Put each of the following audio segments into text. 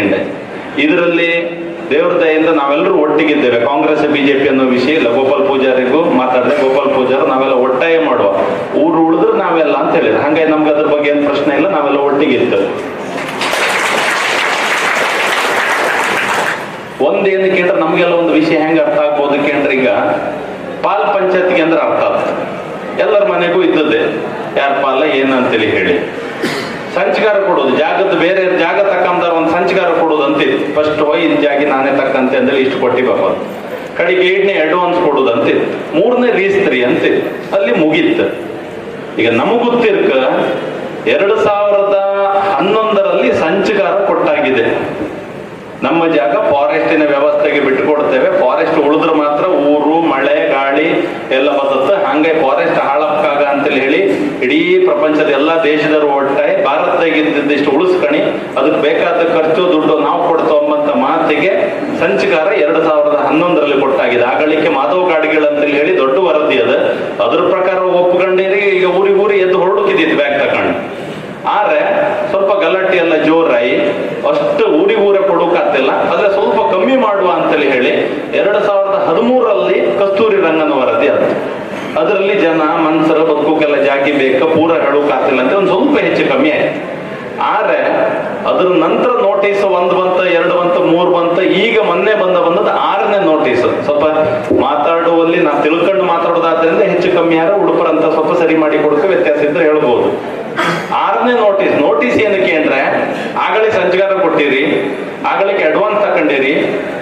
ತಿಳ್ಕೊಂಡೆ ಇದರಲ್ಲಿ ದೇವ್ರ ದಯಿಂದ ನಾವೆಲ್ಲರೂ ಒಟ್ಟಿಗಿದ್ದೇವೆ. ಕಾಂಗ್ರೆಸ್, ಬಿಜೆಪಿ ಅನ್ನೋ ವಿಷಯ ಇಲ್ಲ. ಗೋಪಾಲ್ ಪೂಜಾರಿಗೂ ಮಾತಾಡಿದೆ, ಗೋಪಾಲ್ ಪೂಜಾರ್ ನಾವೆಲ್ಲ ಒಟ್ಟಾಯ ಮಾಡುವ. ಊರು ಉಳಿದ್ರೆ ನಾವೆಲ್ಲ ಅಂತ ಹೇಳಿದ್ರೆ. ಹಂಗಾಗಿ ನಮ್ಗೆ ಅದ್ರ ಬಗ್ಗೆ ಏನು ಪ್ರಶ್ನೆ ಇಲ್ಲ. ನಾವೆಲ್ಲ ಒಟ್ಟಿಗಿದ್ದೇವೆ ಒಂದ್ ಏನು ನಮಗೆಲ್ಲ ಒಂದು ವಿಷಯ ಹೆಂಗೆ ಅರ್ಥ ಆಗ್ಬೋದು ಕೇಂದ್ರ ಈಗ. ಪಾಲ್ ಪಂಚಾಯತ್ಗೆ ಅಂದ್ರೆ ಅರ್ಥ ಆತ ಎಲ್ಲರ ಮನೆಗೂ ಇದ್ದದ್ದೇ. ಯಾರ ಪಾಲ ಏನಂತೇಳಿ ಹೇಳಿ. ಸಂಚಕಾರ ಕೊಡೋದು. ಜಾಗದ ಬೇರೆ ಜಾಗ ತಕ್ಕಂತಾರ ಒಂದು ಸಂಚಕಾರ ಕೊಡೋದು ಫಸ್ಟ್ ಹೋಯ್ ಇದ್ ಜಾಗಿ ನಾನೇ ತಕ್ಕಂತೆ ಅಂದ್ರೆ ಇಷ್ಟು ಕೊಟ್ಟಿ ಕಡೆಗೆ ಏಳನೇ ಅಡ್ವಾನ್ಸ್ ಕೊಡೋದು ಅಂತಿತ್ತು ಮೂರನೇ ರೀಸ್ತ್ರಿ ಅಂತೆ ಅಲ್ಲಿ ಮುಗೀತು. ಈಗ ನಮಗ್ ಗೊತ್ತಿರ್ಕ ಎರಡು ಸಾವಿರದ ಹನ್ನೊಂದರಲ್ಲಿ ಸಂಚಕಾರ ಕೊಟ್ಟಾಗಿದೆ. ನಮ್ಮ ಜಾಗ ಫಾರೆಸ್ಟಿನ ವ್ಯವಸ್ಥೆಗೆ ಬಿಟ್ಟುಕೊಡ್ತೇವೆ. ಫಾರೆಸ್ಟ್ ಉಳಿದ್ರೆ ಮಾತ್ರ ಊರು, ಮಳೆ, ಗಾಳಿ ಎಲ್ಲ ಬದತ್ತ ಹಂಗೆ ಫಾರೆಸ್ಟ್ ಹಾಳಕ್ಕಾಗ ಅಂತೇಳಿ ಹೇಳಿ ಇಡೀ ಪ್ರಪಂಚದ ಎಲ್ಲಾ ದೇಶದವರು ಒಟ್ಟಾಗಿ ಭಾರತದಾಗ ಇದ್ದಿದ್ದಿಷ್ಟು ಉಳಿಸ್ಕಣಿ ಅದಕ್ಕೆ ಬೇಕಾದ ಖರ್ಚು, ದುಡ್ಡು ನಾವು ಕೊಡ್ತೋ ಅಂಬಂತ ಮಾತಿಗೆ ಸಂಚಕಾರ ಎರಡು ಸಾವಿರದ ಹನ್ನೊಂದರಲ್ಲಿ ಕೊಟ್ಟಾಗಿದೆ. ಆಗಳಿಕೆ ಮಾಧವ ಗಾಡಿಗಳು ಅಂತೇಳಿ ಹೇಳಿ ದೊಡ್ಡ ವರದಿ ಅದ ಅದ್ರ ಪ್ರಕಾರ ಒಪ್ಕೊಂಡಿರಿ ಈಗ ಊರಿಗೆ ಊರಿ ಎದ್ದು ಹೊರಡುಕಿದ್ದಿತ್ತು ಬ್ಯಾಗ್ ತಕೊಂಡು ಆದ್ರೆ ಸ್ವಲ್ಪ ಗಲಾಟೆ ಎಲ್ಲ ಜೋರಾಯಿ ಅಷ್ಟು ಊರಿಗೆ ಊರೇ ಕೊಡೋಕಾಗ್ತಿಲ್ಲ ಆದ್ರೆ ಸ್ವಲ್ಪ ಕಮ್ಮಿ ಮಾಡುವ ಅಂತೇಳಿ ಹೇಳಿ ಎರಡ್ ಸಾವಿರದ ಹದಿಮೂರರಲ್ಲಿ ಕಸ್ತೂರಿ ರಂಗನ ವರದಿ ಅದು ಅದರಲ್ಲಿ ಜನ ಮನ್ಸರ ಬದುಕೋಕೆಲ್ಲ ಜಾಗಿ ಬೇಕ ಪೂರ ಹೇಳೋಕಾಗ್ತಿಲ್ಲ ಅಂತ ಒಂದು ಸ್ವಲ್ಪ ಹೆಚ್ಚು ಕಮ್ಮಿ ಆಯ್ತು. ಆದ್ರೆ ಅದ್ರ ನಂತರ ನೋಟಿಸ್ ಒಂದ್ ಬಂತ, ಎರಡು ಬಂತ, ಮೂರು ಬಂತ, ಈಗ ಮೊನ್ನೆ ಬಂದ ಬಂದದ ಆರನೇ ನೋಟಿಸ್ ಸ್ವಲ್ಪ ಮಾತಾಡುವಲ್ಲಿ ನಾ ತಿಳ್ಕೊಂಡು ಮಾತಾಡೋದಾದ್ರಿಂದ ಹೆಚ್ಚು ಕಮ್ಮಿ ಆದ್ರೆ ಉಡುಪರಂತ ಸ್ವಲ್ಪ ಸರಿ ಮಾಡಿ ಕೊಡಕ ವ್ಯತ್ಯಾಸ ಇದ್ರೆ ಹೇಳ್ಬೋದು. ಆರನೇ ನೋಟಿಸ್ ನೋಟಿಸ್ ಏನಕ್ಕೆ ಅಂದ್ರೆ, ಆಗಲೇ ಸಂಚಾರ ಕೊಟ್ಟಿರಿ, ಆಗಲಿಕ್ಕೆ ಅಡ್ವಾನ್ಸ್ ತಕೊಂಡಿರಿ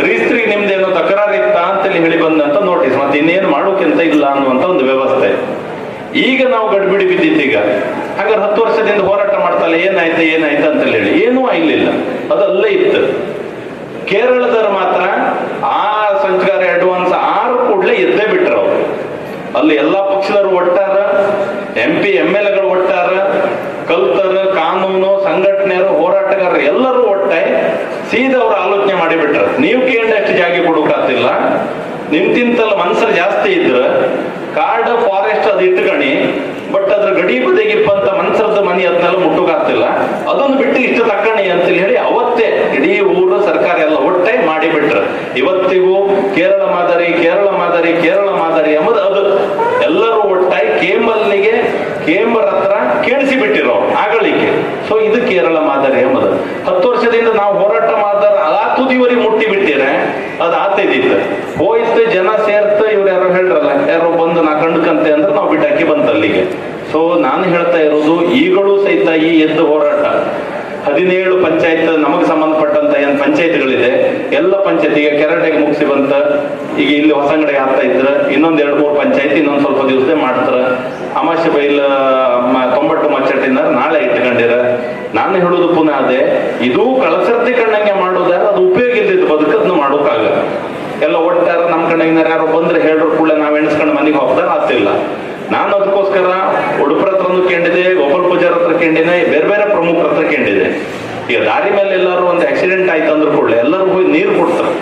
ರೀಸ್ತ್ರಿ ನಿಮ್ದೇನೋ ತಕರಾರು ಅಂತ ಹೇಳಿ ಬಂದಂತ ನೋಟಿಸ್ ಮತ್ತೆ ಇನ್ನೇನು ಮಾಡೋಕ್ಕಿಂತ ಇಲ್ಲ ಅನ್ನುವಂತ ಒಂದು ವ್ಯವಸ್ಥೆ. ಈಗ ನಾವು ಗಡ್ಬಿಡಿ ಬಿದ್ದಿದ್ದೀಗ ಹಾಗಾದ್ರೆ ಹತ್ತು ವರ್ಷದಿಂದ ಹೋರಾಟ ಮಾಡ್ತಲ್ಲ ಏನಾಯ್ತು ಏನಾಯ್ತು ಅಂತ ಹೇಳಿ. ಏನೂ ಆಗ್ಲಿಲ್ಲ. ಅದಲ್ಲೇ ಇತ್ತು. ಕೇರಳದವರು ಮಾತ್ರ ಆ ಸಂಚಾರ ಅಡ್ವಾನ್ಸ್ ಆರು ಕೂಡಲೇ ಎದ್ದೇ ಬಿಟ್ರು ಅವರು. ಅಲ್ಲಿ ಎಲ್ಲಾ ಪಕ್ಷದವರು ಒಟ್ಟಾರ ಎಂ ಪಿ ಎಂ ಎಲ್ ಎಗಳು ಒಟ್ಟಾರ, ಕಲ್ತರ, ಕಾನೂನು, ಸಂಘಟನೆಯರು, ಹೋರಾಟಗಾರರು ಎಲ್ಲರೂ ಒಟ್ಟಾಗಿ ಸೀದಾ ಅವ್ರು ಆಲೋಚನೆ ಮಾಡಿಬಿಟ್ರು. ನೀವು ಕೇಂದ್ರ ಜಾಗ ಕೊಡೋಕಾತಿಲ್ಲ ನಿಮ್ತಿಂತಲ್ಲ ಮನ್ಸರ್ ಜಾಸ್ತಿ ಇದ್ರ ಕಾಡ ಫಾರೆಸ್ಟ್ ಅದು ಇಟ್ಕಣಿ ಬಟ್ ಅದ್ರ ಗಡಿ ಬದಿಗಿಪ್ಪಂತ ಮನ್ಸರದ ಮನಿ ಅದನ್ನೆಲ್ಲ ಮುಟ್ಟುಕಾಗ್ತಿಲ್ಲ ಅದನ್ನು ಬಿಟ್ಟು ಇಷ್ಟು ತಕ್ಕಣಿ ಅಂತ ಹೇಳಿ ಅವತ್ತೇ ಇಡೀ ಊರು, ಸರ್ಕಾರ ಎಲ್ಲ ಒಟ್ಟೆ ಮಾಡಿಬಿಟ್ರು. ಇವತ್ತಿಗೂ ಕೇರಳ ಮಾದರಿ ಕೇರಳ ಮಾದರಿ ಕೇರಳ ಮಾದರಿ ಎಂಬುದು ಅದು. ಎಲ್ಲರೂ ಒಟ್ಟಾಗಿ ಕೇಂಬಲ್ನಿಗೆ, ಕೇಂಬರ್ ಹತ್ರ ಕೇಳಿಸಿ ಬಿಟ್ಟಿರೋ ಆಗಳಿಕೆ ಸೊ ಇದು ಕೇರಳ ಮಾದರಿ ಎಂಬುದು. ಹತ್ತು ವರ್ಷದಿಂದ ನಾವು ಹೋರಾಟ ಮಾಡಿದಾರ ಆ ತುದಿವರೆಗೆ ಮುಟ್ಟಿ ಬಿಟ್ಟಿರೆ ಅದು ಆತೈದಿತ್ತು ಹೋಯ್ತು ಜನ ಸೇರ್ತ, ಇವ್ರು ಯಾರೋ ಹೇಳ್ರಲ್ಲ, ಯಾರೋ ಬಂದು ನಾ ಕಂಡ್ಕಂತೆ ಅಂದ್ರೆ ನಾವು ಬಿಟ್ಟಾಕಿ ಬಂತ ಅಲ್ಲಿಗೆ. ಸೊ ನಾನು ಹೇಳ್ತಾ ಇರೋದು ಈಗಲೂ ಸಹಿತ ಈ ಎದ್ದು ಹೋರಾಟ, ಹದಿನೇಳು ಪಂಚಾಯತ್ ನಮಗೆ ಸಂಬಂಧಪಟ್ಟಂತ ಏನ್ ಪಂಚಾಯತ್ಗಳಿದೆ, ಎಲ್ಲ ಪಂಚಾಯತಿಗೆ ಕೆರಟೆಗೆ ಮುಗಿಸಿ ಬಂತ, ಈಗ ಇಲ್ಲಿ ಹೊಸಂಗಡೆ ಆಗ್ತಾ ಇದ್ರ, ಇನ್ನೊಂದ್ ಎರಡು ಮೂರು ಪಂಚಾಯತ್ ಇನ್ನೊಂದ್ ಸ್ವಲ್ಪ ದಿವಸ ಮಾಡ್ತಾರ. ಅಮಾಶೆ ಬೈಲ್ ತೊಂಬತ್ತು ಮಚ್ಚಟ್ಟಿನ ನಾಳೆ ಇಟ್ಕೊಂಡಿರ. ನಾನು ಹೇಳುದು ಪುನಃ ಅದೇ, ಇದು ಕಳಸರ್ತಿ ಕಣ್ಣಂಗೆ ಮಾಡೋದಾರ ನಮ್ ಯಾರೋ ಬಂದ್ರೆ ಹೇಳ್ರು ಕೂಡ ನಾವ್ ಎಣಿಸ್ಕೊಂಡು ಮನೆಗೆ ಹೋಗ್ತಾ ಆಗ್ತಿಲ್ಲ. ನಾನು ಅದಕ್ಕೋಸ್ಕರ ಉಡುಪರ ಹತ್ರನು ಕೇಳಿದೆ ಗೋಪಾಲ್ ಪೂಜಾರ್ ಹತ್ರ ಕೇಳಿದೆ ಬೇರೆ ಬೇರೆ ಪ್ರಮುಖರ ಹತ್ರ ಕೇಳಿದೆ ಈಗ ದಾರಿ ಮೇಲೆ ಎಲ್ಲರೂ ಒಂದು ಆಕ್ಸಿಡೆಂಟ್ ಆಯ್ತು ಅಂದ್ರೆ ಕೂಡ ಎಲ್ಲರೂ ಹೋಗಿ ನೀರು ಕೊಡ್ತಾರೆ.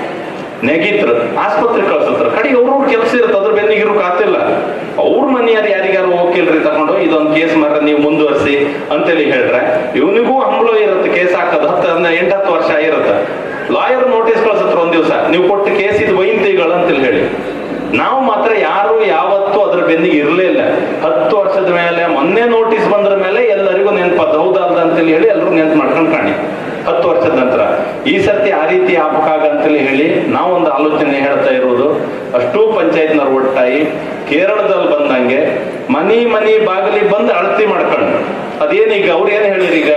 ನೆಗಿತ್ರ ಆಸ್ಪತ್ರೆ ಕಳ್ಸತ್ರ. ಕಡೆ ಅವ್ರವ್ರ ಕೆಲಸ ಇರುತ್ತೆ, ಅದ್ರ ಬೆನ್ನಿಗಿರು ಕಾತಿಲ್ಲ ಅವ್ರ ಮನೆಯಾರು ಯಾರಿಗಾರು ಹೋಗಿಲ್ರಿ ತಗೊಂಡು, ಇದೊಂದು ಕೇಸ್ ಮಾರ ನೀವು ಮುಂದುವರಿಸಿ ಅಂತೇಳಿ ಹೇಳ್ರೆ. ಇವನಿಗೂ ಹಂಬಲ ಇರುತ್ತೆ, ಕೇಸ್ ಹಾಕೋದು ಹತ್ತು ಎಂಟು, ಹತ್ತು ವರ್ಷ ಇರುತ್ತೆ. ಲಾಯರ್ ನೋಟಿಸ್ ಕಳ್ಸತ್ರ ಒಂದ್ ದಿವಸ. ನೀವು ಕೊಟ್ಟ ಕೇಸ್ ಇದು ವೈಂತಿಗಳು ಅಂತೇಳಿ ಹೇಳಿ ನಾವು ಮಾತ್ರ ಯಾರು ಯಾವತ್ತೂ ಅದ್ರ ಬೆನ್ನಿಗೆ ಇರಲಿಲ್ಲ ಹತ್ತು ವರ್ಷದ ಮೇಲೆ ಮೊನ್ನೆ ನೋಟಿಸ್ ಬಂದ್ರ ಮೇಲೆ ಎಲ್ಲರಿಗೂ ನೆನಪದ ಹೌದಲ್ದ ಅಂತೇಳಿ ಹೇಳಿ ಎಲ್ಲರೂ ನೆನ್ಪು ಮಾಡ್ಕೊಂಡು ಕಾಣಿ. ಹತ್ತು ವರ್ಷದ ನಂತರ. ಈ ಸರ್ತಿ ಆ ರೀತಿ ಅಂತೇಳಿ ಹೇಳಿ ನಾವೊಂದು ಆಲೋಚನೆ ಹೇಳ್ತಾ ಇರೋದು. ಅಷ್ಟೂ ಪಂಚಾಯತ್ನವ್ರು ಒಟ್ಟಾಗಿ ಕೇರಳದಲ್ಲಿ ಬಂದಂಗೆ ಮನಿ ಮನಿ ಬಾಗಿಲಿಗೆ ಬಂದು ಅಳತಿ ಮಾಡ್ಕೊಂಡು. ಅದೇನೀಗ ಅವ್ರು ಏನ್ ಹೇಳಿರಿ ಈಗ?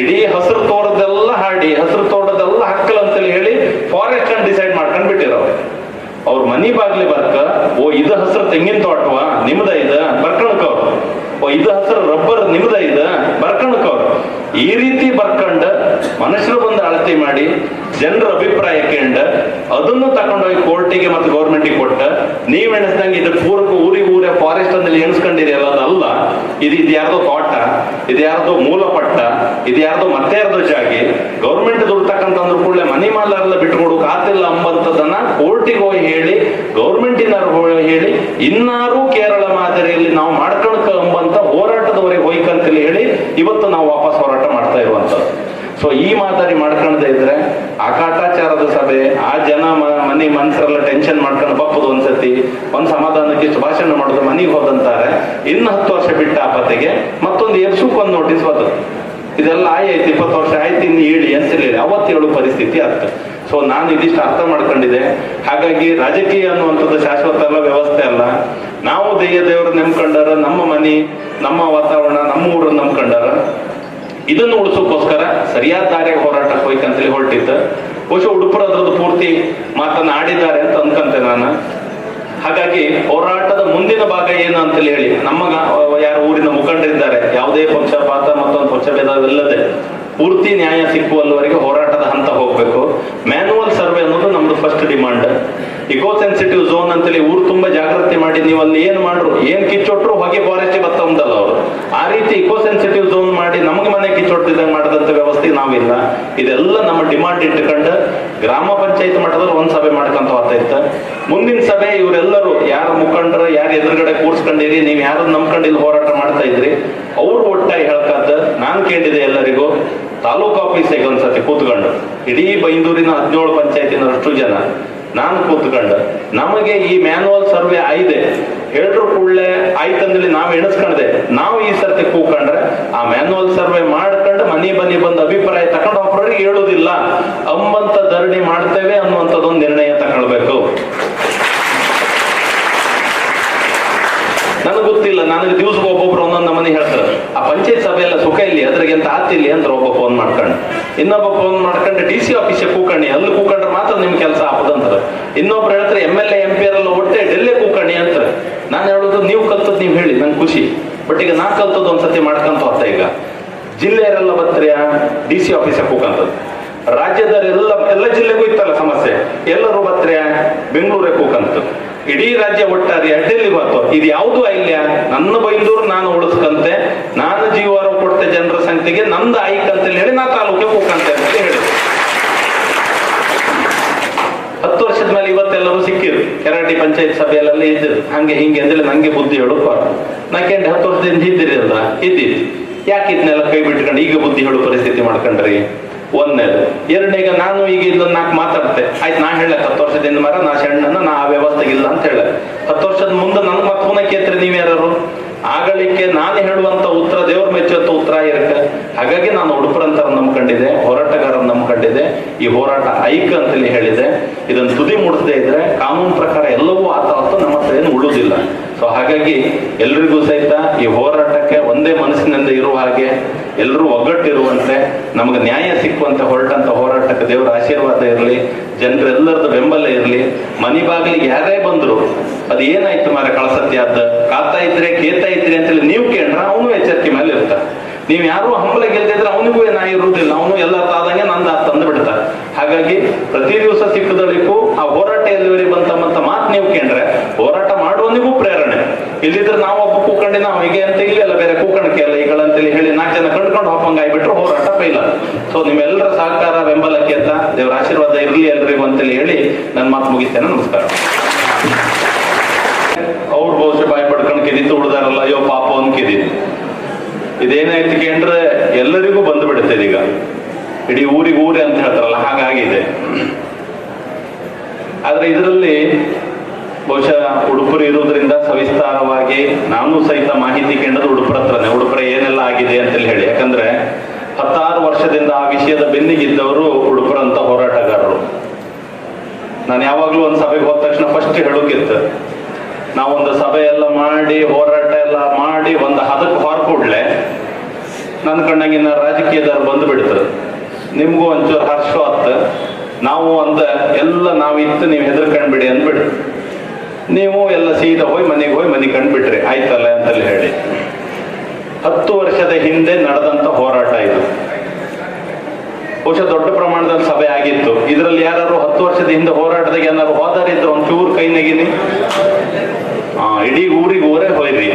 ಇಡೀ ಹಸಿರು ತೋಟದೆಲ್ಲ ಹಾಡಿ, ಹಸಿರು ತೋಟದೆಲ್ಲ ಹಕ್ಕಲ್ ಅಂತೇಳಿ ಹೇಳಿ ಫಾರೆಸ್ಟ್ ಅನ್ನು ಡಿಸೈಡ್ ಮಾಡ್ಕೊಂಡು ಬಿಟ್ಟಿರೋರು ಅವ್ರ ಮನಿ ಬಾಗ್ಲಿ ಬರ್ಕ, ಓ, ಇದು ಹಸ್ರ ತೆಂಗಿನ ತೋಟವ, ನಿಮ್ದ ಇದ ಬರ್ಕೊಂಡ್ಕೋ ಓ, ಇದು ಹಸ್ರ ರಬ್ಬರ್ ನಿಮ್ದ ಇದ ಈ ರೀತಿ ಬರ್ಕೊಂಡು ಮನುಷ್ಯರು ಬಂದು ಅಳತೆ ಮಾಡಿ ಜನರ ಅಭಿಪ್ರಾಯ ಕೇಂಡ ಅದನ್ನು ತಕೊಂಡೋಗಿ ಕೋರ್ಟಿಗೆ ಮತ್ತು ಗೌರ್ಮೆಂಟಿಗೆ ಕೊಟ್ಟ, ನೀವ್ ಎಣಿಸ್ದಂಗೆ ಇದು ಪೂರ್ವ ಊರಿಗೆ ಊರೇ ಫಾರೆಸ್ಟ್ ಅಂದಲ್ಲಿ ಎಣಿಸ್ಕೊಂಡಿರಿ ಅಲ್ಲ ಅದಲ್ಲ, ಇದು ಇದು ಯಾರ್ದೋ ತೋಟ, ಇದು ಯಾರ್ದೋ ಮೂಲ ಪಟ್ಟ ಇದು ಯಾರ್ದೋ ಮತ್ತೆ ಯಾರ್ದೋ ಜಾಗಿ ಗೌರ್ಮೆಂಟ್ ದುಡ್ಡು ಅಂದ್ರೆ ಕೂಡಲೇ ಮನಿ ಮಾಲಾರೆಲ್ಲ ಬಿಟ್ಕೊಡೋಕೆ ಕಾತಿಲ್ಲ ಅಂಬಂತದನ್ನ ಕೋರ್ಟಿಗೆ ಹೋಗಿ ಹೇಳಿ ಗೌರ್ಮೆಂಟಿನವ್ರು ಹೋಗಿ ಹೇಳಿ, ಇನ್ನಾರು ಕೇರಳ ಮಾದರಿಯಲ್ಲಿ ನಾವು ಮಾಡ್ಕೊಳಕ ಎಂಬಂತ ಹೋರಾಟದವರೆಗೆ ಹೋಯ್ಕಂತೇಳಿ ಹೇಳಿ ಇವತ್ತು ನಾವು ವಾಪಸ್ ಹೋರಾಟ ಮಾಡ್ತಾ ಇರುವಂತದ್ದು ಸೊ ಈ ಮಾತಾಡಿ ಮಾಡ್ಕೊಳ್ತಾ ಇದ್ರೆ ಸಭೆ, ಆ ಜನ ಮನೆ ಮನಸ್ಸರೆಲ್ಲ ಟೆನ್ಷನ್ ಮಾಡ್ಕೊಂಡು ಬಪ್ಪದು ಒಂದ್ಸತಿ ಒಂದ್ ಸಮಾಧಾನಕ್ಕೆ ಭಾಷಣ ಮಾಡುದು ಮನೆಗೆ ಹೋದಂತಾರೆ. ಇನ್ನು ಹತ್ತು ವರ್ಷ ಬಿಟ್ಟ ಆ ಪತೆಗೆ ಮತ್ತೊಂದು ಎರ್ಸೂಕ್ ಒಂದು ನೋಟಿಸ್ ಬರ್ತದೆ ಇದೆಲ್ಲ ಆಯ್ತು, ಇಪ್ಪತ್ತು ವರ್ಷ ಆಯ್ತು, ಇನ್ನು ಹೇಳಿ ಅಂತ ಅವತ್ತೇಳು ಪರಿಸ್ಥಿತಿ ಆಯ್ತು. ಸೊ ನಾನು ಇದಿಷ್ಟು ಅರ್ಥ ಮಾಡ್ಕೊಂಡಿದೆ ಹಾಗಾಗಿ ರಾಜಕೀಯ ಅನ್ನುವಂಥದ್ದು ಶಾಶ್ವತ ಅಲ್ಲ, ವ್ಯವಸ್ಥೆ ಅಲ್ಲ. ನಾವು ದೆಯ್ಯ ದೇವರು ನಂಬ್ಕೊಂಡಾರ ನಮ್ಮ ಮನೆ, ನಮ್ಮ ವಾತಾವರಣ, ನಮ್ಮ ಊರನ್ನು ನಂಬ್ಕೊಂಡಾರ ಇದನ್ನು ಉಳಿಸೋಕ್ಕೋಸ್ಕರ ಸರಿಯಾದ ದಾರಿ ಹೋರಾಟಕ್ಕೆ ಹೋಯ್ಕಂತೇಳಿ ಹೊರಟಿದ್ದ. ಬಹುಶಃ ಉಡುಪರ ಅದ್ರದ್ದು ಪೂರ್ತಿ ಮಾತನ್ನ ಆಡಿದ್ದಾರೆ ಅಂತ ಅನ್ಕಂತೆ ನಾನು. ಹಾಗಾಗಿ ಹೋರಾಟದ ಮುಂದಿನ ಭಾಗ ಏನು ಅಂತೇಳಿ ಹೇಳಿ ನಮ್ಮ ಯಾರು ಊರಿನ ಮುಖಂಡರಿದ್ದಾರೆ, ಯಾವುದೇ ಪಕ್ಷಪಾತ ಮತ್ತೊಂದು ಪಕ್ಷಭೇದವಿಲ್ಲದೆ ಪೂರ್ತಿ ನ್ಯಾಯ ಸಿಕ್ಕುವಲ್ಲಿವರೆಗೆ ಹೋರಾಟದ ಹಂತ ಹೋಗ್ಬೇಕು. ಮ್ಯಾನುವಲ್ ಸರ್ವೆ ಅನ್ನೋದು ನಮ್ದು first demand eco sensitive zone ಅಂತೇಳಿ ಊರು ತುಂಬಾ ಜಾಗೃತಿ ಮಾಡಿ, ನೀವು ಅಲ್ಲಿ ಏನ್ ಮಾಡ್ರು, ಏನ್ ಕಿಚ್ಚೊಟ್ರು ಹೊಗೆ ಫಾರೆಸ್ಟ್ ಬತ್ತ ಅವರು. ಆ ರೀತಿ ಇಕೋ ಸೆನ್ಸಿಟಿವ್ ಝೋನ್ ಮಾಡಿ ನಮಗೆ ಮಾಡಿದಂಥ ವ್ಯವಸ್ಥೆ ನಾವಿಲ್ಲ. ಇದೆಲ್ಲ ನಮ್ಮ ಡಿಮಾಂಡ್ ಇಟ್ಕೊಂಡು ಗ್ರಾಮ ಪಂಚಾಯತ್ ಮಟ್ಟದಲ್ಲಿ ಒಂದು ಸಭೆ ಮಾಡ್ಕೊಂತ ಹೋಗ್ತಾ ಇತ್ತು. ಮುಂದಿನ ಸಭೆ ಇವರೆಲ್ಲರೂ ಯಾರ ಮುಖಂಡರು, ಯಾರ ಎದುರುಗಡೆ ಕೂರ್ಸ್ಕೊಂಡಿರಿ, ನೀವು ಯಾರು ನಂಬ್ಕೊಂಡು ಇಲ್ಲಿ ಹೋರಾಟ ಮಾಡ್ತಾ ಇದ್ರಿ, ಅವ್ರು ಒಟ್ಟಾಗಿ ಹೇಳ್ಕಾದ ನಾನು ಕೇಳಿದೆ ಎಲ್ಲರಿಗೂ, ತಾಲೂಕು ಆಫೀಸಿಗೆ ಒಂದ್ಸತಿ ಕೂತ್ಕೊಂಡು, ಇಡೀ ಬೈಂದೂರಿನ ಹದಿನೇಳು ಪಂಚಾಯತಿನಷ್ಟು ಜನ, ನಾನು ಕೂತ್ಕೊಂಡು, ನಮಗೆ ಈ ಮ್ಯಾನುವಲ್ ಸರ್ವೆ ಆಯ್ದೆ, ಹೇಳ್ರು ಕೂಡಲೇ ಆಯ್ತಂದ್ರೆ ನಾವು ಎಣಿಸ್ಕೊಂಡೆ ನಾವು ಈ ಸರ್ತಿ ಕೂಕೊಂಡ್ರೆ ಆ ಮ್ಯಾನುವಲ್ ಸರ್ವೆ ಮಾಡ್ಕೊಂಡು ಮನೆ ಬನ್ನಿ ಬಂದ ಅಭಿಪ್ರಾಯ ತಗೊಂಡು ಒಬ್ಬರಿಗೆ ಹೇಳುದಿಲ್ಲ ಅಂಬಂತ ಧರಣಿ ಮಾಡ್ತೇವೆ ಅನ್ನುವಂಥದ್ದೊಂದು ನಿರ್ಣಯ ತಗೊಳ್ಬೇಕು. ನನಗೆ ಗೊತ್ತಿಲ್ಲ, ನನಗೆ ದಿವಸಕ್ಕೆ ಒಬ್ಬೊಬ್ರು ಒಂದೊಂದು ಮನೆ ಹೇಳ್ತಾರೆ. ಆ ಪಂಚಾಯತ್ ಸಭೆ ಎಲ್ಲ ಸುಖ ಇಲ್ಲಿ, ಅದ್ರಾಗೆ ಅಂತ ಆತಿಲ್ಲಿ ಅಂತ ಒಬ್ಬ ಫೋನ್ ಮಾಡ್ಕೊಂಡು. ಇನ್ನೊಬ್ಬ ಫೋನ್ ಮಾಡ್ಕೊಂಡು ಡಿ ಸಿ ಆಫೀಸಿಗೆ ಕೂಕಣಿ, ಅಲ್ಲಿ ಕೂಕೊಂಡ್ರೆ ಮಾತ್ರ ನಿಮ್ ಕೆಲಸ ಆಪದಂತಾರೆ ಇನ್ನೊಬ್ರು ಹೇಳ್ತಾರೆ M L A M P ಎಲ್ಲ ಒಟ್ಟೆ ಡೆಲ್ಲಿ ಕೂಕಣಿ ಅಂತಾರೆ. ನಾನು ಹೇಳೋದು, ನೀವು ಕಲ್ತದ್ ನೀವು ಹೇಳಿ, ನಂಗೆ ಖುಷಿ. ಬಟ್ ಈಗ ನಾ ಕಲ್ತದ್ದು ಒಂದ್ಸತಿ ಮಾಡ್ಕೊಂತ ಹೋಗ್ತಾ ಈಗ. ಜಿಲ್ಲೆಯರೆಲ್ಲ ಬರ್ತೀರಾ ಡಿ ಸಿ ಆಫೀಸಿಗೆ ಕೂಕಂತದ್ದು ರಾಜ್ಯದವರೆಲ್ಲ, ಎಲ್ಲ ಜಿಲ್ಲೆಗೂ ಇತ್ತಲ್ಲ ಸಮಸ್ಯೆ. ಎಲ್ಲರೂ ಬರ್ತೀರಾ ಬೆಂಗಳೂರಿಗೆ ಕೂಕಂತ ಇಡೀ ರಾಜ್ಯ ಒಟ್ಟಾರೆ ಅಡ್ಡಲ್ಲಿ ಬಂತು. ಇದು ಯಾವುದು ಐಲ್ಯ? ನನ್ನ ಬೈಂದೂರು, ನಾನು ಉಳಿಸ್ಕಂತೆ. ನಾನು ಜೀವಾರ ಕೊಡ್ತೆ ಜನರ ಸಂಖ್ಯೆಗೆ, ನಂದು ಅಂತ ಹೇಳಿ ನಾ ತಾಲೂಕಿಗೆ ಕೂಕಂತೆ ಅಂತ ಹೇಳಿ ಹತ್ತು ವರ್ಷದ ಮೇಲೆ ಇವತ್ತೆಲ್ಲರೂ ಸಿಕ್ಕಿರು. ಕೆರಾಟಿ ಪಂಚಾಯತ್ ಸಭೆಯಲ್ಲೆಲ್ಲ ಇದ್ದಿರು ಹಂಗೆ ಹಿಂಗೆ ಅಂದ್ರೆ ನಂಗೆ ಬುದ್ಧಿ ಹೇಳು ನಾಕೆಂಟು ಹತ್ತು ವರ್ಷದಿಂದ ಇದ್ದಿರಿ ಅಲ್ಲ ಇದ್ದಿದ್ದು ಯಾಕೆ ಇದನ್ನೆಲ್ಲ ಕೈ ಬಿಟ್ಕೊಂಡು ಈಗ ಬುದ್ಧಿ ಹೇಳು ಪರಿಸ್ಥಿತಿ ಮಾಡ್ಕೊಂಡ್ರಿ? ಒಂದನೇದು, ಎರಡನೇಗ ನಾನು ಈಗ ಇದನ್ನ ನಾಲ್ಕು ಮಾತಾಡ್ತೆ. ಆಯ್ತು, ನಾ ಹೇಳ ಹತ್ತು ವರ್ಷದಿಂದ ಮರ, ನಾ ಸಣ್ಣನ, ನಾ ಆ ವ್ಯವಸ್ಥೆಗೆ ಇಲ್ಲ ಅಂತ ಹೇಳ ಹತ್ತು ವರ್ಷದ ಮುಂದೆ ನನ್ನ ಮತ್ ಪುನಃ ಕೇತ್ರಿ ನೀವ್ ಯಾರು ಆಗಳಿಕೆ ನಾನು ಹೇಳುವಂತ ಉತ್ತರ ದೇವ್ರ ಮೆಚ್ಚುವಂತ ಉತ್ತರ ಇರಕ್ಕೆ ಹಾಗಾಗಿ ನಾನು ಉಡುಪರಂತರ ನಂಬ್ಕೊಂಡಿದ್ದೆ, ಹೋರಾಟಗಾರರ ನಂಬ್ಕೊಂಡಿದ್ದೆ. ಈ ಹೋರಾಟ ಐಕ್ ಅಂತಲೇ ಹೇಳಿದೆ. ಇದನ್ನ ತುದಿ ಮುಡಿಸದೇ ಇದ್ರೆ ಕಾನೂನು ಪ್ರಕಾರ ಎಲ್ಲವೂ ಆತ ಅಂತ ನಮ್ಮ ಏನು ಉಳುದಿಲ್ಲ. ಸೊ ಹಾಗಾಗಿ ಎಲ್ರಿಗೂ ಸಹಿತ ಈ ಹೋರಾಟಕ್ಕೆ ಒಂದೇ ಮನಸ್ಸಿನಿಂದ ಇರುವ ಹಾಗೆ ಎಲ್ಲರೂ ಒಗ್ಗಟ್ಟಿರುವಂತೆ ನಮಗೆ ನ್ಯಾಯ ಸಿಕ್ಕುವಂತ ಹೊರಟಂತ ಹೋರಾಟಕ್ಕೆ ದೇವರ ಆಶೀರ್ವಾದ ಇರಲಿ, ಜನರೆಲ್ಲರದ್ದು ಬೆಂಬಲ ಇರಲಿ. ಮನಿ ಬಾಗಿಲಿಗೆ ಯಾರೇ ಬಂದ್ರು ಅದು ಏನಾಯ್ತು ಮಾರ ಕಳಸತ್ಯ ಅದ ಕಾತಾ ಇದ್ರೆ ಕೇತಾ ಇದ್ರೆ ಅಂತೇಳಿ ನೀವು ಕೇಳ್ರ, ಅವನು ಎಚ್ಚರಿಕೆ ಮೇಲೆ ಇರ್ತಾನೆ. ನೀವು ಯಾರು ಹಂಬಲ ಗೆಲ್ತಿದ್ರೆ ಅವನಿಗೂ ಏನ ಇರುವುದಿಲ್ಲ. ಅವನು ಎಲ್ಲ ತಾದಂಗೆ ನಂದ ತಂದು ಬಿಡ್ತಾರೆ ಹಾಗಾಗಿ ಪ್ರತಿ ದಿವಸ ಸಿಕ್ಕದಳಿಗೂ ಆ ಹೋರಾಟ ಎಲ್ಲಿವರೆಗೆ ಬಂತಮ್ಮಂತ ಮಾತು ನೀವು ಕೇಳ್ರೆ ಹೋರಾಟ ಮಾಡುವನಿಗೂ ಪ್ರೇರಣೆ. ಇಲ್ಲಿದ್ರೆ ನಾವು ಒಬ್ಬ ಕೂಕಂಡಿ, ನಾವು ಹೀಗೆ ಅಂತ ಇಲ್ಲಿ ಎಲ್ಲ ಬೇರೆ ಕೂಕಣಕ್ಕೆ ಅಲ್ಲ ಈಗಳಂತೇಳಿ ಹೇಳಿ ನಾಲ್ಕು ಜನ ಕಂಡ್ಕೊಂಡು ಹೋಗಂಗ ಆಗ್ಬಿಟ್ರೆ ಹೋರಾಟ ಪೈಲ. ಸೊ ನಿಮ್ಮೆಲ್ಲರ ಸಹಕಾರ, ಬೆಂಬಲಕ್ಕೆ ಅಂತ ದೇವರ ಆಶೀರ್ವಾದ ಇರಲಿ ಎಲ್ರಿಗೂ ಅಂತೇಳಿ ಹೇಳಿ ನನ್ನ ಮಾತು ಮುಗಿಸ್ತೇನೆ. ನಮಸ್ಕಾರ. ಅವ್ರು ಬಹುಶಃ ಬಾಯಿ ಪಡ್ಕೊಂಡು ಕೆದಿತ್ತು ಉಳ್ದಾರಲ್ಲ ಅಯ್ಯೋ ಪಾಪ. ಇದೇನಾಯ್ತು ಕೇಂದ್ರ ಎಲ್ಲರಿಗೂ ಬಂದು ಬಿಡುತ್ತೆ ಈಗ ಇಡೀ ಊರಿಗೆ ಊರಿ ಅಂತ ಹೇಳ್ತಾರಲ್ಲ ಹಾಗಾಗಿದೆ ಆದ್ರೆ ಇದರಲ್ಲಿ ಬಹುಶಃ ಉಡುಪರು ಇರುವುದರಿಂದ ಸವಿಸ್ತಾರವಾಗಿ ನಾನು ಸಹಿತ ಮಾಹಿತಿ ಕೇಂದ್ರದ ಉಡುಪುರ ಹತ್ರನೇ. ಉಡುಪುರ ಏನೆಲ್ಲ ಆಗಿದೆ ಅಂತೇಳಿ ಹೇಳಿ. ಯಾಕಂದ್ರೆ ಹತ್ತಾರು ವರ್ಷದಿಂದ ಆ ವಿಷಯದ ಬೆನ್ನಿಗಿದ್ದವರು ಉಡುಪರಂತ ಹೋರಾಟಗಾರರು. ನಾನು ಯಾವಾಗಲೂ ಒಂದು ಸಭೆಗೆ ಹೋದ ತಕ್ಷಣ ಫಸ್ಟ್ ಹೇಳೋಕಿತ್ತು. ನಾವೊಂದು ಸಭೆ ಎಲ್ಲ ಮಾಡಿ, ಹೋರಾಟ ಎಲ್ಲ ಮಾಡಿ, ಒಂದು ಹದಕ್ಕೆ ಹೊರಕೂಡ್ಲೆ ನನ್ನ ಕಣ್ಣಂಗಿನ ರಾಜಕೀಯದವ್ರು ಬಂದು ಬಿಡ್ತಾರೆ. ನಿಮಗೂ ಒಂಚೂರು ಹರ್ಷ ನಾವು ಅಂದ, ಎಲ್ಲ ನಾವು ಇತ್ತು, ನೀವು ಹೆದರ್ಕೊಂಡ್ಬಿಡಿ ಅಂದ್ಬಿಡ್ರಿ ನೀವು ಎಲ್ಲ ಸೀದಾ ಹೋಗಿ ಮನೆಗೆ ಹೋಗಿ ಮನೆ ಕಂಡ್ಬಿಟ್ರಿ. ಆಯ್ತಲ್ಲ ಅಂತಲ್ಲಿ ಹೇಳಿ. ಹತ್ತು ವರ್ಷದ ಹಿಂದೆ ನಡೆದಂತ ಹೋರಾಟ ಇದು. ಬಹುಶಃ ದೊಡ್ಡ ಪ್ರಮಾಣದಲ್ಲಿ ಸಭೆ ಆಗಿತ್ತು. ಇದರಲ್ಲಿ ಯಾರು ಹತ್ತು ವರ್ಷದ ಹಿಂದೆ ಹೋರಾಟದಾಗ ಏನಾದ್ರು ಹೋದಾರಿದ್ರು ಒಂದು ಚೂರು ಕೈ ನಗಿನಿ ಆ, ಇಡೀ ಊರಿಗೆ ಊರೇ ಹೋಯ್ರಿ.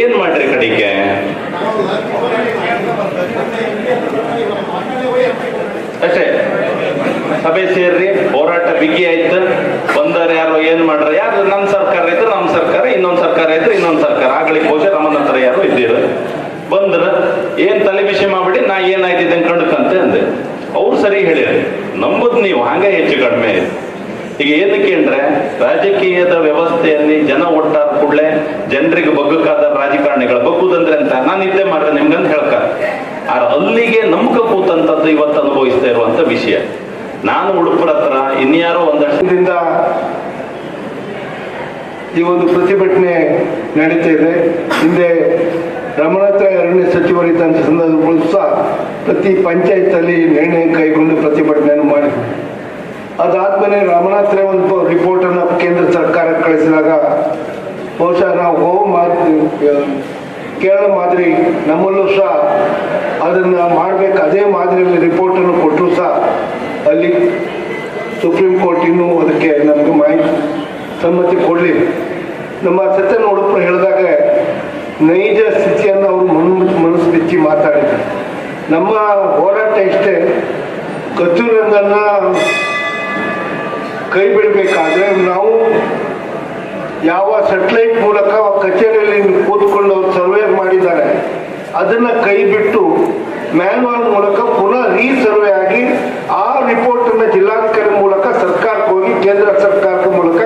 ಏನ್ ಮಾಡ್ರಿ ಕಡೆಗೆ? ಅಷ್ಟೇ. ಸಭೆ ಸೇರ್ರಿ, ಹೋರಾಟ ಬಿಗಿ ಆಯ್ತು. ಬಂದರೆ ಯಾರು ಏನ್ ಮಾಡ್ರ, ಯಾರು ನಮ್ ಸರ್ಕಾರ ಇದ್ರು ನಮ್ ಸರ್ಕಾರ, ಇನ್ನೊಂದ್ ಸರ್ಕಾರ ಇದ್ರು ಇನ್ನೊಂದ್ ಸರ್ಕಾರ. ಆಗ್ಲಿಕ್ಕೆ ರಮಣ ಹತ್ರ ಯಾರು ಇದ್ದೀರ? ಬಂದ್ರ ಏನ್ ತಲೆ ಬಿಸಿ ಮಾಡ್ಬಿಡಿ, ನಾ ಏನಾಯ್ತಿದ್ದೆ ಕಂಡುಕಂತೆ ಅಂದೆ. ಅವ್ರು ಸರಿ ಹೇಳಿರಿ ನಂಬುದ್ ನೀವು ಹಂಗೆ ಹೆಚ್ಚು ಕಡಿಮೆ ಈಗ ಏನಕ್ಕೆ ಅಂದ್ರೆ, ರಾಜಕೀಯದ ವ್ಯವಸ್ಥೆಯಲ್ಲಿ ಜನ ಒಟ್ಟಾದ ಕೂಡಲೇ, ಜನರಿಗೆ ಬಗ್ಗಕ್ಕಾದ ರಾಜಕಾರಣಿಗಳು ಬಗ್ಗುದಂದ್ರೆ ಅಂತ ನಾನು ಇದ್ದೇ ಮಾಡ್ರೆ ನಿಮ್ಗಂತ ಹೇಳ್ಕ. ಅಲ್ಲಿಗೆ ನಮ್ಗೆ ಕೂತಂತದ್ದು ಇವತ್ತು ಅನುಭವಿಸ್ತಾ ಇರುವಂತ ವಿಷಯ. ನಾನು ಉಡುಪುರ ಹತ್ರ ಇನ್ಯಾರೋ ಒಂದಷ್ಟು ಇದರಿಂದ ಈ ಒಂದು ಪ್ರತಿಭಟನೆ ನಡೀತಾ ಇದೆ. ಹಿಂದೆ ರಮಣಾಥ ಅರಣ್ಯ ಸಚಿವರಿದ್ದಂಥ ಸಂದರ್ಭಗಳು ಸಹ ಪ್ರತಿ ಪಂಚಾಯತಲ್ಲಿ ನಿರ್ಣಯ ಕೈಗೊಂಡು ಪ್ರತಿಭಟನೆಯನ್ನು ಮಾಡಿದ್ರು. ಅದಾದ್ಮೇಲೆ ರಮಣತ್ರ ಒಂದು ರಿಪೋರ್ಟನ್ನು ಕೇಂದ್ರ ಸರ್ಕಾರಕ್ಕೆ ಕಳಿಸಿದಾಗ ಬಹುಶಃ ನಾವು ಹೋಮ್ ಕೇರಳ ಮಾದರಿ ನಮ್ಮಲ್ಲೂ ಸಹ ಅದನ್ನು ಮಾಡಬೇಕು. ಅದೇ ಮಾದರಿಯಲ್ಲಿ ರಿಪೋರ್ಟನ್ನು ಕೊಟ್ಟರು ಸಹ ಅಲ್ಲಿ ಸುಪ್ರೀಂ ಕೋರ್ಟ್ ಇನ್ನೂ ಅದಕ್ಕೆ ನಮಗೆ ಮಾಹಿತಿ ಸಮ್ಮತಿ ಕೊಡಲಿ. ನಮ್ಮ ಸತ್ಯ ಉಡುಪರು ಹೇಳಿದಾಗ ನೈಜ ಸ್ಥಿತಿಯನ್ನು ಅವರು ಮನ ಮನಸ್ಸು ಬಿಚ್ಚಿ ಮಾತಾಡಿದ್ದಾರೆ ನಮ್ಮ ಹೋರಾಟ ಇಷ್ಟೇ. ಕತ್ತೂರನ್ನ ಕೈ ಬಿಡಬೇಕಾದ್ರೆ ನಾವು ಯಾವ ಸೆಟಲೈಟ್ ಮೂಲಕ ಕಚೇರಿಯಲ್ಲಿ ಕೂತ್ಕೊಂಡು ಮಾಡಿದ್ದಾರೆ ಅದನ್ನ ಕೈ ಬಿಟ್ಟು ಮ್ಯಾನ್ವಾಲ್ ಮೂಲಕ ಪುನಃ ರೀಸರ್ವೆ ಆಗಿ ಆ ರಿಪೋರ್ಟ್ ಅನ್ನ ಜಿಲ್ಲಾಧಿಕಾರಿ ಮೂಲಕ ಸರ್ಕಾರಕ್ಕೆ ಹೋಗಿ ಕೇಂದ್ರ ಸರ್ಕಾರದ ಮೂಲಕ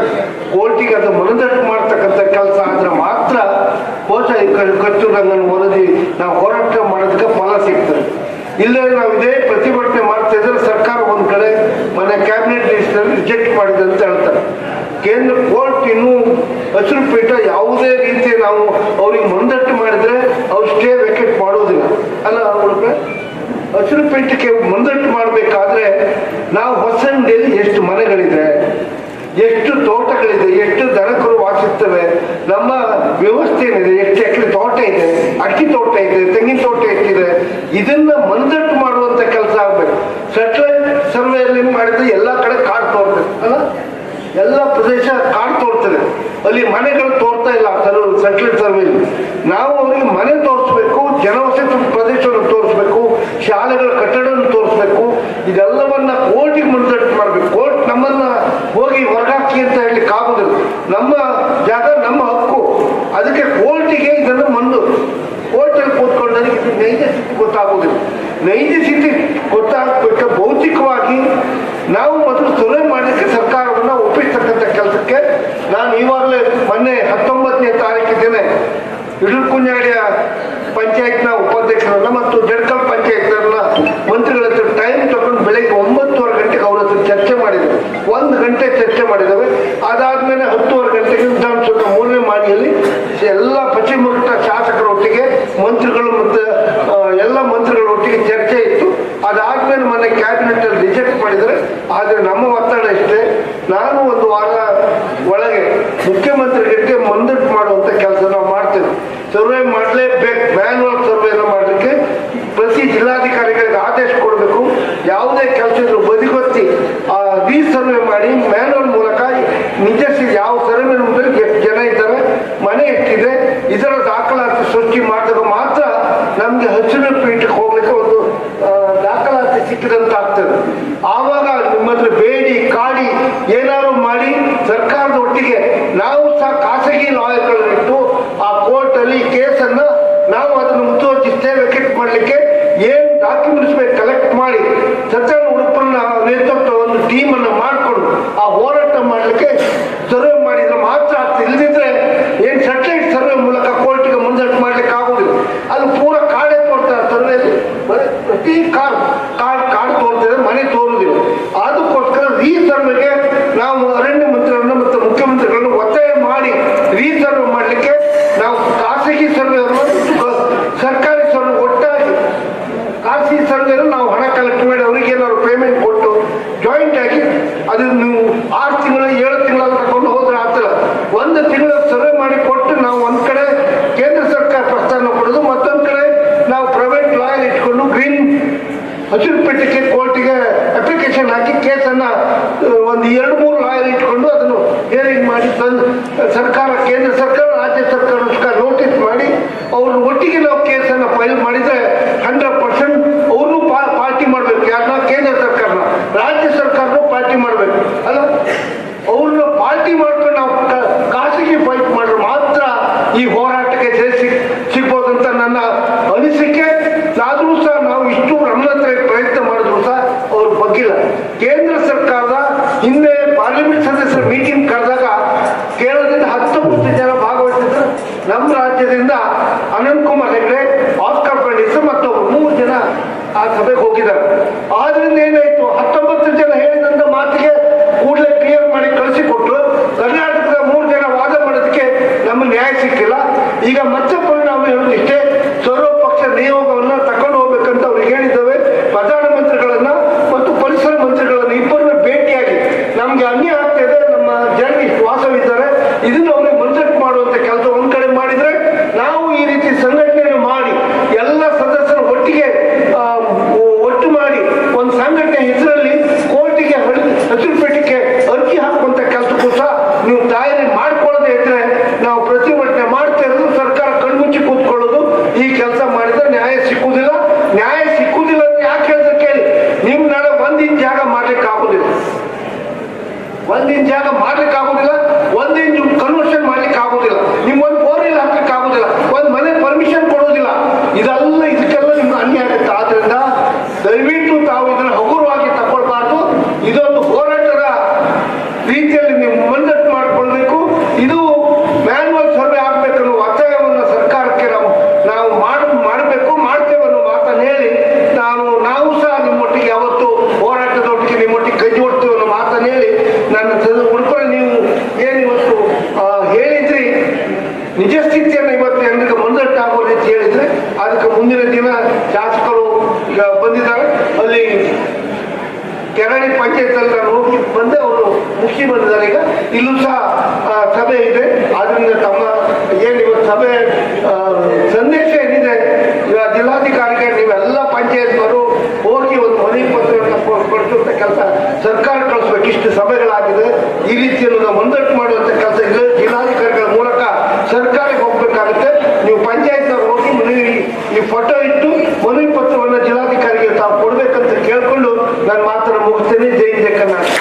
ಕೋರ್ಟಿಗೆ ಅದು ಮನದಟ್ಟು ಮಾಡ್ತಕ್ಕಂಥ ಕೆಲಸ. ಆದ್ರೆ ಮಾತ್ರ ಕೋಚ ಖರ್ಚು ರಂಗನ ವರದಿ ನಾವು ಹೋರಾಟ ಮಾಡೋದಕ್ಕೆ ಫಲ ಸಿಗ್ತದೆ. ಇಲ್ಲೇ ನಾವು ಇದೇ ಪ್ರತಿಭಟನೆ ಮಾಡ್ತಾ ಇದ್ರೆ ಸರ್ಕಾರ ಒಂದ್ ಕಡೆ ಮನೆ ಕ್ಯಾಬಿನೆಟ್ ಲಿಸ್ಟ್ ರಿಜೆಕ್ಟ್ ಮಾಡಿದೆ ಅಂತ ಹೇಳ್ತಾರೆ. ಕೇಂದ್ರ ಕೋರ್ಟ್ ಇನ್ನೂ ಹಸಿರು ಪೀಠ ಯಾವುದೇ ರೀತಿ ನಾವು ಅವ್ರಿಗೆ ಮಂದಟ್ಟು ಮಾಡಿದ್ರೆ ಅವ್ರು ಸ್ಟೇ ವೆಕೆಟ್ ಮಾಡೋದಿಲ್ಲ. ಅಲ್ಲ ಅವ್ರಿಗೆ ಹಸಿರು ಪೀಠಕ್ಕೆ ಮಂದಟ್ಟು ಮಾಡಬೇಕಾದ್ರೆ ನಾವು ಹೊಸಂಡಿಯಲ್ಲಿ ಎಷ್ಟು ಮನೆಗಳಿದೆ, ಎಷ್ಟು ತೋಟಗಳಿದೆ, ಎಷ್ಟು ದನಕರು ವಾಸಿಸ್ತವೆ, ನಮ್ಮ ವ್ಯವಸ್ಥೆ ಏನಿದೆ, ಎಷ್ಟು ಎಕರೆ ತೋಟ ಇದೆ, ಅಕ್ಕಿ ತೋಟ ಇದೆ, ತೆಂಗಿನ ತೋಟ ಎಷ್ಟಿದೆ, ಇದನ್ನ ಮಂದಟ್ಟು ಮಾಡುವಂತ ಕೆಲಸ ಆಗ್ಬೇಕು. ಸೆಟಲೈಟ್ ಸರ್ವೆಯಲ್ಲಿ ಮಾಡಿದ್ರೆ ಎಲ್ಲ ಕಡೆ ಕಾಡ್ ತೋರ್ತದೆ ಅಲ್ಲ? ಎಲ್ಲ ಪ್ರದೇಶ ಕಾಡ್ ತೋರ್ತದೆ. ಅಲ್ಲಿ ಮನೆಗಳು ತೋರ್ತಾ ಇಲ್ಲ ಕೆಲವರು ಸೆಟ್ಲೈಟ್ ಸರ್ವೆ ನಾವು ಅವರಿಗೆ ಮನೆ ತೋರಿಸ್ಬೇಕು, ಜನವಸತಿ ಪ್ರದೇಶವನ್ನು ತೋರಿಸ್ಬೇಕು, ಶಾಲೆಗಳ ಕಟ್ಟಡವನ್ನು ತೋರಿಸ್ಬೇಕು, ಇದೆಲ್ಲವನ್ನ ಕೋರ್ಟಿಗೆ ಮುಂದಟ್ಟು ಮಾಡ್ಬೇಕು. ಕೋರ್ಟ್ ನಮ್ಮನ್ನ ಹೋಗಿ ಹೊರಗಾಕಿ ಅಂತ ಹೇಳಿ ಆಗುದಿಲ್ಲ ನಮ್ಮ ಜಾಗ, ನಮ್ಮ ಹಕ್ಕು. ಅದಕ್ಕೆ ಕೋರ್ಟಿಗೆ ಇದನ್ನು ಮಂದು. ಕೋರ್ಟಲ್ಲಿ ಕೂತ್ಕೊಂಡವರಿಗೆ ಇದು ನೈಜ ಸ್ಥಿತಿ ಗೊತ್ತಾಗುವುದಿಲ್ಲ. ನೈಜ ಸ್ಥಿತಿ ಗೊತ್ತಾಗಬೇಕು ಭೌತಿಕವಾಗಿ ನಾವು ಮೊದಲು ಸುರೈ ಮಾಡಲಿಕ್ಕೆ ಸರ್ಕಾರವನ್ನು ಒಪ್ಪಿಸ್ತಕ್ಕಂಥ ಕೆಲಸಕ್ಕೆ ನಾನು ಈವಾಗಲೇ ಮೊನ್ನೆ ಹತ್ತೊಂಬತ್ತನೇ ತಾರೀಕಿದ್ದೇನೆ ಇಡೂರು ಕುഞ്ഞാಡಿಯ ಪಂಚಾಯತ್ನ ಉಪಾಧ್ಯಕ್ಷರನ್ನ ಮತ್ತು ಜಡ್ಕಲ್ ಪಂಚಾಯತ್ನ ಮಂತ್ರಿಗಳ ಹತ್ರ ಟೈಮ್ ತಗೊಂಡು ಬೆಳಗ್ಗೆ ಒಂಬತ್ತುವರೆ ಗಂಟೆಗೆ ಅವ್ರ ಹತ್ರ ಚರ್ಚೆ ಮಾಡಿದ್ದೇವೆ ಒಂದು ಗಂಟೆ ಚರ್ಚೆ ಮಾಡಿದ್ದಾವೆ. ಅದಾದ್ಮೇಲೆ ಹತ್ತುವರೆ ಗಂಟೆಗೆ ವಿಧಾನಸೌಧ ಮೂರನೇ ಮಾಡಿಯಲ್ಲಿ ಎಲ್ಲ ಪಶ್ಚಿಮ ಶಾಸಕರೊಟ್ಟಿಗೆ, ಮಂತ್ರಿಗಳು ಮತ್ತು ಎಲ್ಲ ಮಂತ್ರಿಗಳ ಒಟ್ಟಿಗೆ ಚರ್ಚೆ ಇತ್ತು. ಅದಾದ್ಮೇಲೆ ಮೊನ್ನೆ ಕ್ಯಾಬಿನೆಟ್ ಅಲ್ಲಿ ರಿಜೆಕ್ಟ್ ಮಾಡಿದರೆ ಆದ್ರೆ ನಮ್ಮ ಒತ್ತಡ ಇಷ್ಟೇ. ನಾನು ಒಂದು ವಾರ ಒಳಗೆ ಮುಖ್ಯಮಂತ್ರಿಗಳಿಗೆ ಮಂದಟ್ಟು ಮಾಡುವಂತ ಕೆಲಸ ನಾವು ಮಾಡ್ತೇವೆ. ಸರ್ವೆ ಮಾಡಲೇಬೇಕು. ಮ್ಯಾನ್ಯಲ್ ಸರ್ವೆನ ಮಾಡಲಿಕ್ಕೆ ಪ್ರತಿ ಜಿಲ್ಲಾಧಿಕಾರಿಗಳಿಗೆ ಆದೇಶ ಕೊಡಬೇಕು ಯಾವುದೇ ಕೆಲಸ ಇದ್ರು ಬದಿಗೊತ್ತಿ ಆ ರೀಸರ್ವೆ ಮಾಡಿ ಮ್ಯಾನ್ಯಲ್ ಮೂಲಕ ನಿಜ ಸ್ಥಿತಿ ಯಾವ ಸರ್ವೆ ಎಷ್ಟು ಜನ ಇದ್ದಾರೆ ಮನೆ ಎಷ್ಟಿದೆ ಇದರ ದಾಖಲಾತಿ ಸೃಷ್ಟಿ ಮಾಡಿದಾಗ ಮಾತ್ರ ನಮ್ಗೆ ಹಸಿರು ಪೀಠಕ್ಕೆ ಹೋಗ್ಲಿಕ್ಕೆ ಒಂದು ಆ, ದಾಖಲಾತಿ ಸಿಕ್ಕಿದಂತ ಆಗ್ತದೆ ಆವಾಗ ನಿಮ್ಮ ಹತ್ರ ಬೇಡಿ ಕಾಡಿ ಏನಾದ್ರು ಮಾಡಿ ಸರ್ಕಾರದ ಒಟ್ಟಿಗೆ ನಾವು ಸಹ ಖಾಸಗಿ ಲಾಯರ್ಗಳನ್ನಿಟ್ಟು ಆ ಕೋರ್ಟ್ ಅಲ್ಲಿ ಕೇಸನ್ನ ನಾವು ಅದನ್ನು ಮುತುವರ್ಜಿ ಸ್ಟೇ ವೆಕೆಟ್ ಮಾಡಲಿಕ್ಕೆ ಏನ್ ಡಾಕ್ಯುಮೆಂಟ್ಸ್ ಬೇಕು ಕಲೆಕ್ಟ್ ಮಾಡಿ ಸತ್ಯನ ಉಡುಪನ್ನ ನೇತೃತ್ವ ಒಂದು ಟೀಮ್ ಅನ್ನು ಮಾಡಿಕೊಂಡು ಆ ಹೋರಾಟ ಮಾಡಲಿಕ್ಕೆ ಸರ್ವೆ ಮಾಡಿದ್ರೆ ಮಾತ್ರ ಆಗ್ತದೆ ಇಲ್ಲದಿದ್ರೆ ಏನ್ ಸೆಟಲೈಟ್ ಸರ್ವೆ ಮೂಲಕ ಕೋರ್ಟಿಗೆ ಮುಂದಟ್ಟು ಮಾಡ್ಲಿಕ್ಕೆ ಆಗುದಿಲ್ಲ ಅದು ಪೂರ ಕಾಡೇ ತೋರ್ತಾರೆ ಸರ್ವೆಯಲ್ಲಿ ಪ್ರತಿ ಕಾಡ್ ಕಾಡ್ ಕಾಡು ತೋರ್ತಿದೆ ಮನೆ ತೋರುದಿಲ್ಲ ಅದಕ್ಕೋಸ್ಕರ ಈ ಸರ್ವೆಗೆ ನಾವು ಅರಣ್ಯ ಮಂತ್ರಿಗಳನ್ನ ಮತ್ತು ಮುಖ್ಯಮಂತ್ರಿಗಳನ್ನು ಒತ್ತಾಯ ಮಾಡಿ ರೀಸರ್ವೆ ಮಾಡಲಿಕ್ಕೆ ನಾವು ಖಾಸಗಿ ಸರ್ವೆ ಸರ್ಕಾರಿ ಸರ್ವೆ ಒಟ್ಟಾಗಿ ಖಾಸಗಿ ಸರ್ವೆಯನ್ನು ನಾವು ಹಣ ಕಲೆಕ್ಟ್ ಮಾಡಿ ಅವರಿಗೆ ಏನಾದ್ರು ಪೇಮೆಂಟ್ ಕೊಟ್ಟು ಜಾಯಿಂಟ್ ಆಗಿ ಅದು ನೀವು ಆರು ತಿಂಗಳು ಏಳು ತಿಂಗಳ ತಗೊಂಡು ಹೋದ್ರೆ ಆಗ್ತಲ್ಲ ಒಂದು ತಿಂಗಳ ಸರ್ವೆ ಮಾಡಿ ಕೊಟ್ಟು ನಾವು ಒಂದ್ ಕಡೆ ಕೇಂದ್ರ ಸರ್ಕಾರ ಪ್ರಸ್ತಾವನೆ ಕೊಡೋದು ಮತ್ತೊಂದ್ ಕಡೆ ನಾವು ಪ್ರೈವೇಟ್ ಲಾಯರ್ ಇಟ್ಕೊಂಡು ಗ್ರೀನ್ ಹಸಿರು ಪೆಟ್ಟಿಗೆ ಕೋರ್ಟಿಗೆ ಅಪ್ಲಿಕೇಶನ್ ಹಾಕಿ ಕೇಸನ್ನ ಆ, ಒಂದು ಎರಡು ಮೂರು ಲಾಯರ್ ಇಟ್ಕೊಂಡು ಅದನ್ನು ಹಿಯರಿಂಗ್ ಮಾಡಿ ತಂದು ಸರ್ಕಾರ, ಕೇಂದ್ರ ಸರ್ಕಾರ, ರಾಜ್ಯ ಸರ್ಕಾರ ನೋಟಿಸ್ ಮಾಡಿ ಅವ್ರ ಒಟ್ಟಿಗೆ ನಾವು ಕೇಸನ್ನು ಫೈಲ್ ಮಾಡಿದ್ರೆ ಹಂಡ್ರೆಡ್ ಪರ್ಸೆಂಟ್ ಅವ್ರನ್ನೂ ಪಾರ್ಟಿ ಮಾಡ್ಬೇಕು. ಯಾರನ್ನ ಕೇಂದ್ರ ಸರ್ಕಾರನ. ರಾಜ್ಯ ಸರ್ಕಾರನೂ ಪಾರ್ಟಿ ಮಾಡಬೇಕು. ಅಲ್ಲ? ನಮ್ಮ ರಾಜ್ಯದಿಂದ ಅನಂತ್ ಕುಮಾರ್ ಹೆಗ್ಡೆ, ಆಸ್ಕರ್ ಪ್ರಣಿಸ್ ಮತ್ತು ಮೂರು ಜನ ಆ ಸಭೆಗೆ ಹೋಗಿದ್ದಾರೆ. ಆದ್ರಿಂದ ಏನಾಯ್ತು? ಹತ್ತೊಂಬತ್ತು ಕೆರಳಿ ಪಂಚಾಯತ್ ಅಲ್ಲಿ ನಾನು ಹೋಗಿ ಬಂದೆ ಅವರು ಮುಖ್ಯ ಬಂದಿದ್ದಾರೆ. ಈಗ ಇಲ್ಲೂ ಸಹ ಸಭೆ ಇದೆ. ಆದ್ರಿಂದ ತಮ್ಮ, ಏನು ಇವತ್ತು ಸಭೆ ಸಂದೇಶ ಏನಿದೆ ಈಗ ಜಿಲ್ಲಾಧಿಕಾರಿಗೆ ನೀವೆಲ್ಲ ಪಂಚಾಯತ್ನವರು ಹೋಗಿ ಒಂದು ಮನವಿ ಪತ್ರವನ್ನು ಕೊಡಿಸುವಂತ ಕೆಲಸ ಸರ್ಕಾರ ಕಳಿಸ್ಬೇಕು. ಇಷ್ಟು ಸಭೆಗಳಾಗಿದೆ. ಈ ರೀತಿಯನ್ನು ನಾವು ಮುಂದಟ್ಟು ಮಾಡುವಂತ ಕೆಲಸ ಜಿಲ್ಲಾಧಿಕಾರಿಗಳ ಮೂಲಕ ಸರ್ಕಾರಕ್ಕೆ ಹೋಗ್ಬೇಕಾಗುತ್ತೆ. ನೀವು ಪಂಚಾಯತ್ನವ್ರು ಹೋಗಿ ಮನವಿ, ಈ ಫೋಟೋ ಇಟ್ಟು ಮನವಿ ಪತ್ರವನ್ನು ಜಿಲ್ಲಾಧಿಕಾರಿಗೆ ತಾವು ಕೊಡ್ಬೇಕಂತ ಕೇಳ್ಕೊಂಡು ನಾನು de Canadá.